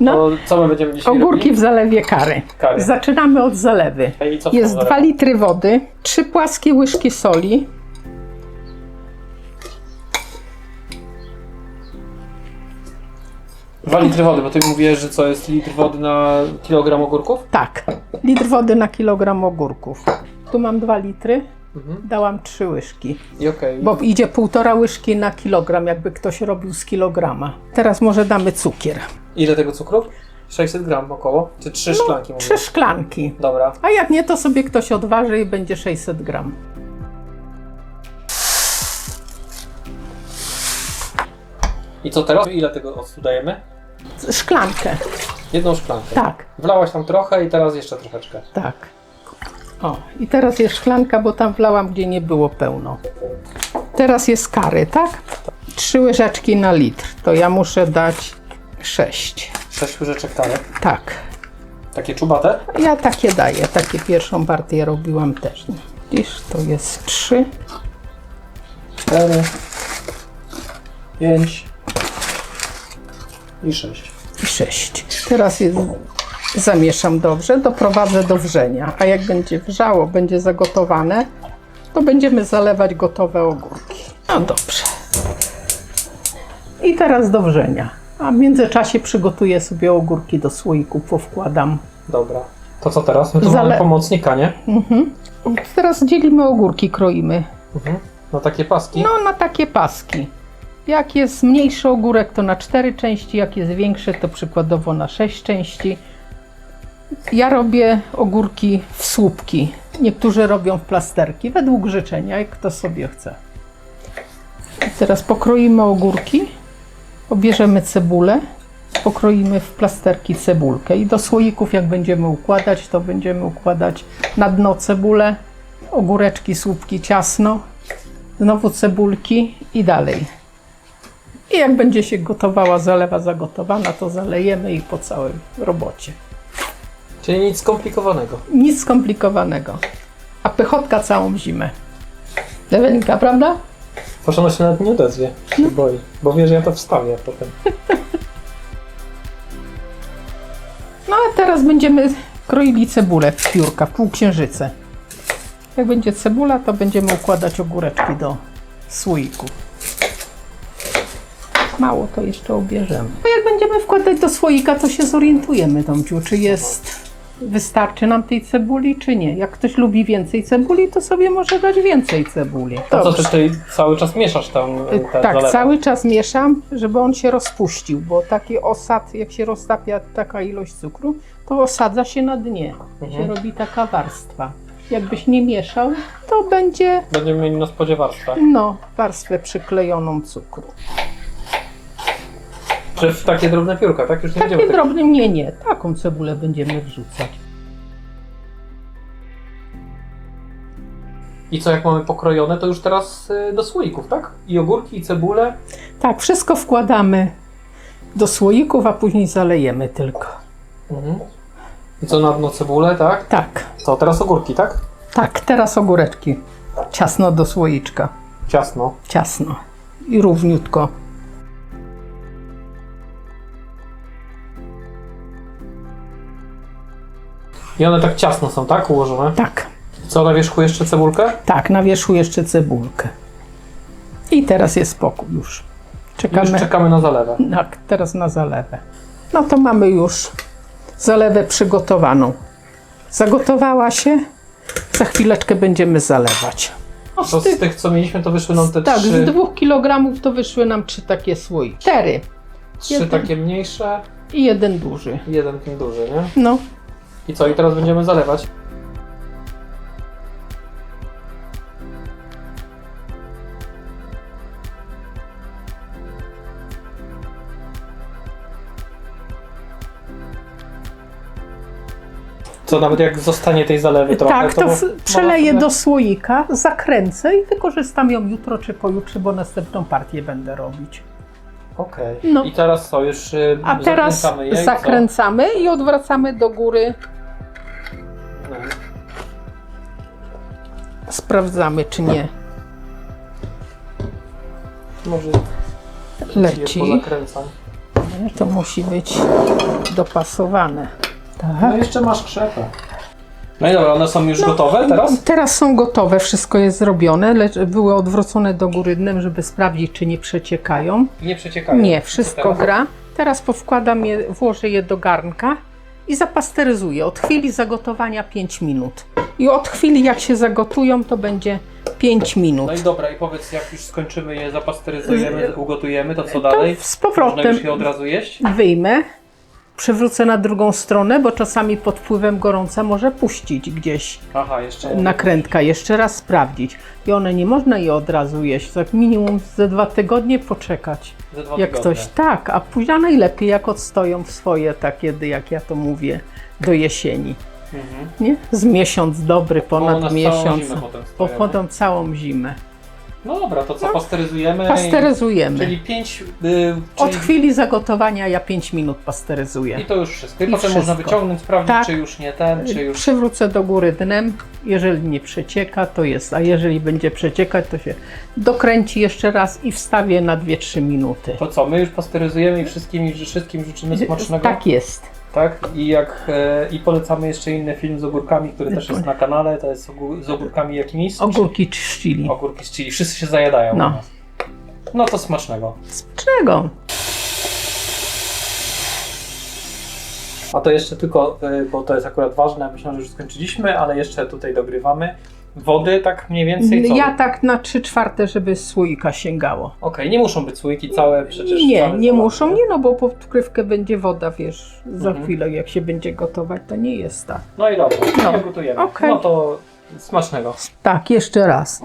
No. To co my będziemy dzisiaj Ogórki w zalewie kary. Kary. Zaczynamy od zalewy. I co w Jest tą 2 litry wody, 3 płaskie łyżki soli, Dwa litry wody, bo ty mówisz, że co jest litr wody na kilogram ogórków? tak, litr wody na kilogram ogórków. Tu mam 2 litry, Mhm. dałam 3 łyżki, I okej. bo idzie półtora łyżki na kilogram, jakby ktoś robił z kilograma. Teraz może damy cukier. Ile tego cukru? 600 gram około? Czy trzy szklanki mówię? 3 szklanki. Dobra. A jak nie, to sobie ktoś odważy i będzie 600 gram. I co teraz? Ile tego octu dajemy? Szklankę, Jedną szklankę. tak. Wlałaś tam trochę i teraz jeszcze troszeczkę. Tak. O, i teraz jest szklanka, bo tam wlałam, gdzie nie było pełno. Teraz jest kary, tak? Trzy łyżeczki na litr. To ja muszę dać sześć. Sześć łyżeczek tarek. Tak. Takie czubate? Ja takie daję. Takie pierwszą partię robiłam też. Widzisz, to jest trzy. Cztery. Pięć. I sześć. i 6. Teraz je zamieszam dobrze, doprowadzę do wrzenia. A jak będzie wrzało, będzie zagotowane, to będziemy zalewać gotowe ogórki. No dobrze. I teraz do wrzenia. A w międzyczasie przygotuję sobie ogórki do słoików, powkładam. Dobra. To co teraz? My tu Zale- mamy pomocnika, nie? Teraz dzielimy ogórki, kroimy. Mhm. No takie paski. No na takie paski. Jak jest mniejszy ogórek, to na cztery części, jak jest większy, to przykładowo na sześć części. Ja robię ogórki w słupki. Niektórzy robią w plasterki, według życzenia, jak kto sobie chce. Teraz pokroimy ogórki, obierzemy cebulę, pokroimy w plasterki cebulkę i do słoików jak będziemy układać, to będziemy układać na dno cebulę, ogóreczki, słupki ciasno, znowu cebulki i dalej. I jak będzie się gotowała zalewa zagotowana, to zalejemy ich po całej robocie. Czyli nic skomplikowanego. Nic skomplikowanego. A pychotka całą zimę. Ewelinka, prawda? Proszę, ona się nawet nie odezwie. Się boi. Bo wie, że ja to wstawię potem. No a teraz będziemy kroili cebulę w piórka, w półksiężyce. Jak będzie cebula, to będziemy układać ogóreczki do słoików. Mało to jeszcze obierzemy. A jak będziemy wkładać do słoika, to się zorientujemy, Tomciu, czy jest... Wystarczy nam tej cebuli, czy nie? Jak ktoś lubi więcej cebuli, to sobie może dać więcej cebuli. To co, ty tutaj cały czas mieszasz tam e, Tak, cały czas mieszam, żeby on się rozpuścił, bo taki osad, jak się roztapia taka ilość cukru, to osadza się na dnie. Mhm. Się robi taka warstwa. Jakbyś nie mieszał, to będzie Będziemy mieli na spodzie warstwę. no, warstwę przyklejoną cukru. W takie drobne piórka, tak? Już nie Takie będziemy tak... drobne, nie, nie, taką cebulę będziemy wrzucać. I co, jak mamy pokrojone, to już teraz y, do słoików, tak? I ogórki, i cebulę. Tak, wszystko wkładamy do słoików, a później zalejemy tylko. Mhm. I co, na dno cebulę, tak? Tak, Co, teraz ogórki, tak? tak, teraz ogóreczki. Ciasno do słoiczka. Ciasno. ciasno i równiutko. I one tak ciasno są, tak? Ułożone. Tak, Co, na wierzchu jeszcze cebulkę? tak, na wierzchu jeszcze cebulkę. I teraz jest spokój już. Czekamy. już czekamy na zalewę. Tak, teraz na zalewę. No to mamy już zalewę przygotowaną. Zagotowała się. Za chwileczkę będziemy zalewać. No, To z tych, z tych, co mieliśmy, to wyszły nam te tak, trzy, z dwóch kilogramów to wyszły nam trzy takie słoiki. Cztery trzy jeden. takie mniejsze i jeden duży. jeden ten duży, nie? No, I co, i teraz będziemy zalewać? Co, nawet jak zostanie tej zalewy trochę, tak, to to przeleję do słoika, zakręcę i wykorzystam ją jutro czy pojutrze, bo następną partię będę robić. Okej. No. I teraz co, już y, A teraz zakręcamy je i co? zakręcamy i odwracamy do góry. Sprawdzamy, czy nie Może je leci. pozakręcam. Ale to musi być dopasowane. No Tak. jeszcze masz krzepę. No i dobra, one są już gotowe teraz? Teraz są gotowe, wszystko jest zrobione, lecz były odwrócone do góry dnem, żeby sprawdzić, czy nie przeciekają. Nie przeciekają. Nie, wszystko teraz? gra. Teraz powkładam je, włożę je do garnka i zapasteryzuję. Od chwili zagotowania 5 minut. I od chwili jak się zagotują, to będzie 5 minut. No i dobra, i powiedz, jak już skończymy je, zapasteryzujemy, ugotujemy, to co To dalej? z Można powrotem już je od razu jeść? wyjmę, przewrócę na drugą stronę, bo czasami pod wpływem gorąca może puścić gdzieś Aha, jeszcze. nakrętka, jeszcze raz sprawdzić. I one nie można je od razu jeść, tak minimum ze dwa tygodnie poczekać. Ze dwa Jak tygodnie. ktoś tak, a później najlepiej jak odstoją w swoje takie, jak ja to mówię, do jesieni. Mhm. Nie? Z miesiąc dobry, Bo ponad całą miesiąc. zimę potem Po stoją. potem całą zimę. No dobra, to co, pasteryzujemy? i- Pasteryzujemy. Czyli 5. Y, Od chwili zagotowania ja 5 minut pasteryzuję. I to już wszystko. I, I potem można wszystko. wyciągnąć, sprawdzić, Tak. czy już nie ten, czy już. Przywrócę do góry dnem. Jeżeli nie przecieka, to jest. A jeżeli będzie przeciekać, to się dokręci jeszcze raz i wstawię na 2-3 minuty. To co, my już pasteryzujemy i wszystkim, wszystkim życzymy smacznego. Tak jest. Tak? I jak e, i polecamy jeszcze inny film z ogórkami, który też jest na kanale. To jest ogór, z ogórkami jakimiś? Ogórki czcili. Ogórki z chili. Wszyscy się zajadają. No. u nas. No to smacznego. Czego? A to jeszcze tylko, y, bo to jest akurat ważne, myślę, że już skończyliśmy, ale jeszcze tutaj dogrywamy. Wody tak mniej więcej co? Ja tak na 3 czwarte, żeby słoika sięgało. Okej, nie muszą być słoiki całe przecież. Nie, całe nie muszą, nie no, bo pod wkrywkę będzie woda, wiesz, za Mhm. chwilę jak się będzie gotować, to nie jest tak. No i dobra, No, no. gotujemy. okej. No to smacznego. Tak, jeszcze raz.